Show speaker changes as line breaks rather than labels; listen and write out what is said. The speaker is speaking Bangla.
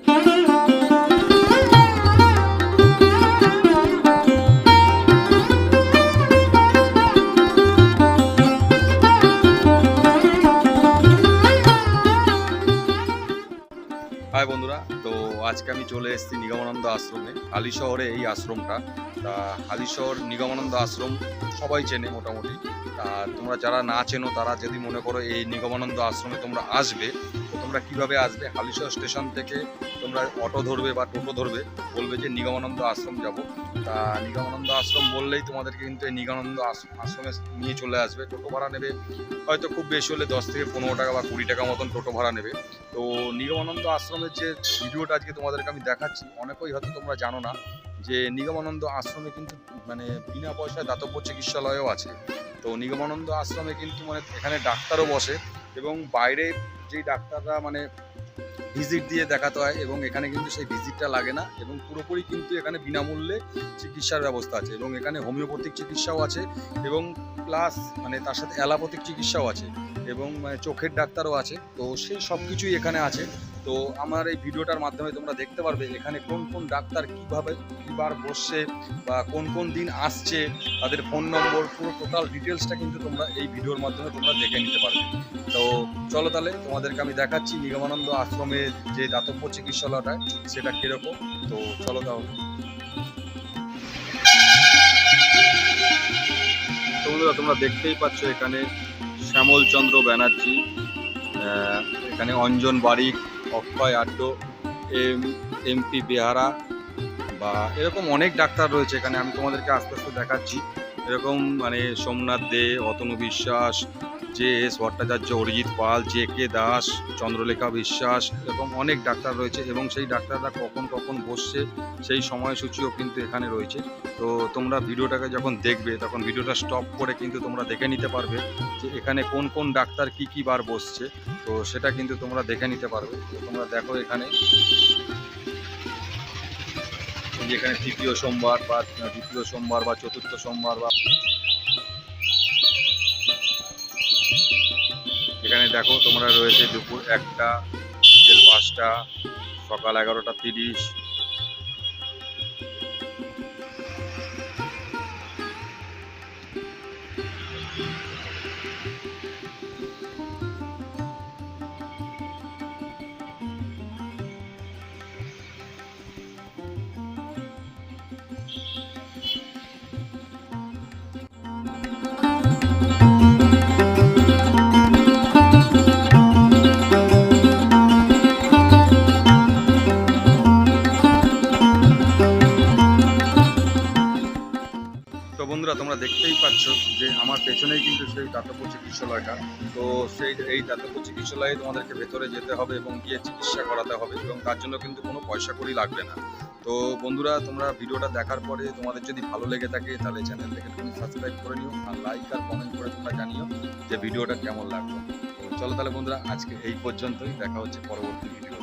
হাই বন্ধুরা, তো আজকে আমি চলে এসেছি নিগমানন্দ আশ্রমে, হালি শহরে এই আশ্রমটা। তা হালি শহর নিগমানন্দ আশ্রম সবাই চেনে মোটামুটি। তা তোমরা যারা না চেনো, তারা যদি মনে করো এই নিগমানন্দ আশ্রমে তোমরা আসবে তোমরা কীভাবে আসবে? হালিশহর স্টেশন থেকে তোমরা অটো ধরবে বা টোটো ধরবে, বলবে যে নিগমানন্দ আশ্রম যাব। তা নিগমানন্দ আশ্রম বললেই তোমাদেরকে কিন্তু এই নিগমানন্দ আশ্র- আশ্রমে নিয়ে চলে আসবে। টোটো ভাড়া নেবে, হয়তো খুব বেশি হলে দশ থেকে পনেরো টাকা বা কুড়ি টাকা মতন টোটো ভাড়া নেবে। তো নিগমানন্দ আশ্রমের যে ভিডিওটা আজকে তোমাদেরকে আমি দেখাচ্ছি, অনেকেই হয়তো তোমরা জানো না যে নিগমানন্দ আশ্রমে কিন্তু মানে বিনা পয়সায় দাতব্য চিকিৎসালয়ও আছে। তো নিগমানন্দ আশ্রমে কিন্তু মানে এখানে ডাক্তারও বসে। এবং বাইরে যেই ডাক্তাররা মানে ভিজিট দিয়ে দেখাতে হয় এবং এখানে কিন্তু সেই ভিজিটটা লাগে না এবং পুরোপুরি কিন্তু এখানে বিনামূল্যে চিকিৎসার ব্যবস্থা আছে এবং এখানে হোমিওপ্যাথিক চিকিৎসাও আছে এবং প্লাস মানে তার সাথে অ্যালাপ্যাথিক চিকিৎসাও আছে এবং মানে চোখের ডাক্তারও আছে। তো সেই সব কিছুই এখানে আছে। তো আমার এই ভিডিওটার মাধ্যমে তোমরা দেখতে পারবে এখানে কোন কোন ডাক্তার কীভাবে, কিবার বসছে বা কোন কোন দিন আসছে, তাদের ফোন নম্বর, পুরো টোটাল ডিটেলসটা কিন্তু তোমরা এই ভিডিওর মাধ্যমে তোমরা দেখে নিতে পারবে। তো চলো তাহলে তোমাদেরকে আমি দেখাচ্ছি নিগমানন্দ আশ্রমের যে দাতব্য চিকিৎসালয়টা, সেটা কীরকম। তো চলো তাহলে। তোমরা দেখতেই পাচ্ছ এখানে শ্যামলচন্দ্র ব্যানার্জি এখানে অঞ্জন বারিক অক্ষয় আড্ড, এম, এমপি বেহারা বা এরকম অনেক ডাক্তার রয়েছে এখানে। আমি তোমাদেরকে আস্তে আস্তে দেখাচ্ছি। এরকম মানে Somnath De, Atanu Biswas J S Bhattacharya, Arijit Pal, J K Das, Chandralekha Biswas এরকম অনেক ডাক্তার রয়েছে এবং সেই ডাক্তাররা কখন কখন বসছে সেই সময়সূচিও কিন্তু এখানে রয়েছে। তো তোমরা ভিডিওটাকে যখন দেখবে, তখন ভিডিওটা স্টপ করে কিন্তু তোমরা দেখে নিতে পারবে যে এখানে কোন কোন ডাক্তার কি কি বার বসছে। তো সেটা কিন্তু তোমরা দেখে নিতে পারবে। তোমরা দেখো এখানে। এই যে এখানে তৃতীয় সোমবার বা দ্বিতীয় সোমবার বা চতুর্থ সোমবার বা এখানে দেখো তোমরা রয়েছে দুপুর একটা বিকেল পাঁচটা সকাল এগারোটা তিরিশ বন্ধুরা, তোমরা দেখতেই পাচ্ছ যে আমার পেছনেই কিন্তু সেই দাতব্য চিকিৎসালয়টা। তো সেই, এই দাতব্য চিকিৎসালয়ে তোমাদেরকে ভেতরে যেতে হবে এবং গিয়ে চিকিৎসা করাতে হবে এবং তার জন্য কিন্তু কোনো পয়সা করি লাগবে না। তো বন্ধুরা, তোমরা ভিডিওটা দেখার পরে তোমাদের যদি ভালো লেগে থাকে তাহলে চ্যানেলটাকে তুমি সাবস্ক্রাইব করে নিও আর লাইক আর কমেন্ট করে তোমরা জানিও যে ভিডিওটা কেমন লাগল। চলো তাহলে বন্ধুরা, আজকে এই পর্যন্তই। দেখা হচ্ছে পরবর্তী ভিডিও